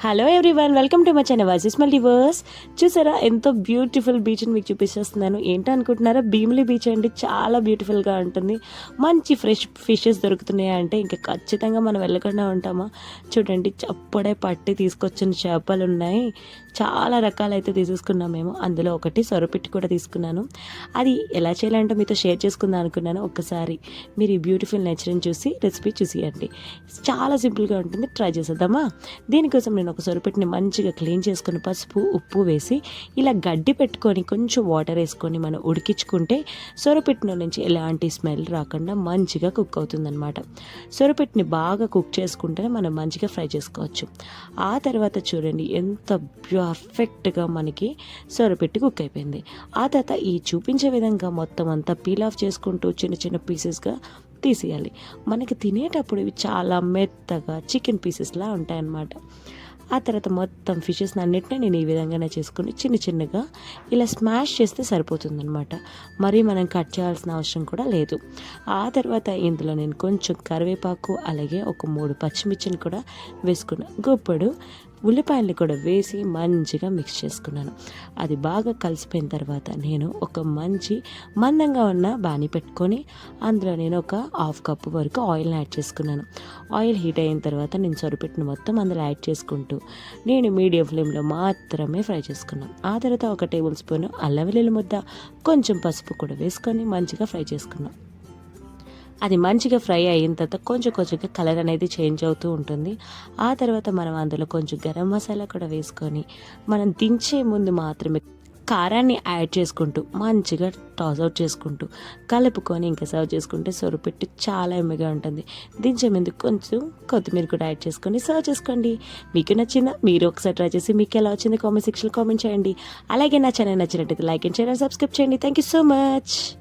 Hello everyone welcome to my channel వాజిస్ multiverse చూసారా ఎంతో beautiful బీచ్ని మీకు చూపిస్తున్నాను. ఏంటో అనుకుంటున్నారా భీమిలి బీచ్ అండి చాలా బ్యూటిఫుల్గా ఉంటుంది. మంచి ఫ్రెష్ ఫిషెస్ దొరుకుతున్నాయి అంటే ఇంకా ఖచ్చితంగా మనం వెళ్ళకుండా ఉంటామా? చూడండి అప్పుడే పట్టి తీసుకొచ్చిన చేపలు ఉన్నాయి. చాలా రకాలైతే తీసేసుకున్నాం మేము. అందులో ఒకటి సొరపిట్టి కూడా తీసుకున్నాను. అది ఎలా చేయాలంటే మీతో షేర్ చేసుకుందాం అనుకున్నాను. ఒక్కసారి మీరు ఈ బ్యూటిఫుల్ నేచర్ని చూసి రెసిపీ చూసియండి చాలా సింపుల్గా ఉంటుంది ట్రై చేసేద్దామా? దీనికోసం నేను ఒక సొరపెట్టిని మంచిగా క్లీన్ చేసుకుని పసుపు ఉప్పు వేసి ఇలా గడ్డి పెట్టుకొని కొంచెం వాటర్ వేసుకొని మనం ఉడికించుకుంటే సొరపెట్టిన నుంచి ఎలాంటి స్మెల్ రాకుండా మంచిగా కుక్ అవుతుందన్నమాట. సొరపెట్టిని బాగా కుక్ చేసుకుంటేనే మనం మంచిగా ఫ్రై చేసుకోవచ్చు. ఆ తర్వాత చూడండి ఎంత పర్ఫెక్ట్గా మనకి సొరపెట్టి కుక్ అయిపోయింది. ఆ తర్వాత ఈ చూపించే విధంగా మొత్తం అంతా పీల్ ఆఫ్ చేసుకుంటూ చిన్న చిన్న పీసెస్గా తీసేయాలి. మనకి తినేటప్పుడు ఇవి చాలా మెత్తగా చికెన్ పీసెస్లా ఉంటాయన్నమాట. ఆ తర్వాత మొత్తం ఫిషెస్ అన్నింటినీ నేను ఈ విధంగానే చేసుకుని చిన్న చిన్నగా ఇలా స్మాష్ చేస్తే సరిపోతుందన్నమాట. మరీ మనం కట్ చేయాల్సిన అవసరం కూడా లేదు. ఆ తర్వాత ఇందులో నేను కొంచెం కరివేపాకు అలాగే ఒక మూడు పచ్చిమిర్చిని కూడా వేసుకున్నాను గుప్పడు ఉల్లిపాయల్ని కూడా వేసి మంచిగా మిక్స్ చేసుకున్నాను. అది బాగా కలిసిపోయిన తర్వాత నేను ఒక మంచి మందంగా ఉన్న బాణీ పెట్టుకొని అందులో నేను ఒక హాఫ్ కప్ వరకు ఆయిల్ని యాడ్ చేసుకున్నాను. ఆయిల్ హీట్ అయిన తర్వాత నేను సరిపెట్టిన మొత్తం అందులో యాడ్ చేసుకుంటూ నేను మీడియం ఫ్లేమ్లో మాత్రమే ఫ్రై చేసుకున్నాను. ఆ తర్వాత ఒక టేబుల్ స్పూన్ అల్లం వెల్లుల్లి ముద్ద కొంచెం పసుపు కూడా వేసుకొని మంచిగా ఫ్రై చేసుకున్నాను. అది మంచిగా ఫ్రై అయిన తర్వాత కొంచెం కొంచెంగా కలర్ అనేది చేంజ్ అవుతూ ఉంటుంది. ఆ తర్వాత మనం అందులో కొంచెం గరం మసాలా కూడా వేసుకొని మనం దించే ముందు మాత్రమే కారాన్ని యాడ్ చేసుకుంటూ మంచిగా టాస్ అవుట్ చేసుకుంటూ కలుపుకొని ఇంకా సర్వ్ చేసుకుంటే సొరపెట్టు చాలా ఎమ్మెగా ఉంటుంది. దించే ముందు కొంచెం కొత్తిమీర కూడా యాడ్ చేసుకొని సర్వ్ చేసుకోండి. మీకు నచ్చిందా? మీరు ఒకసారి ట్రై చేసి మీకు ఎలా వచ్చింది కామెంట్ సెక్షన్లో కామెంట్ చేయండి. అలాగే నా ఛానల్ నచ్చినట్టయితే like and share and subscribe చేయండి. Thank you so much.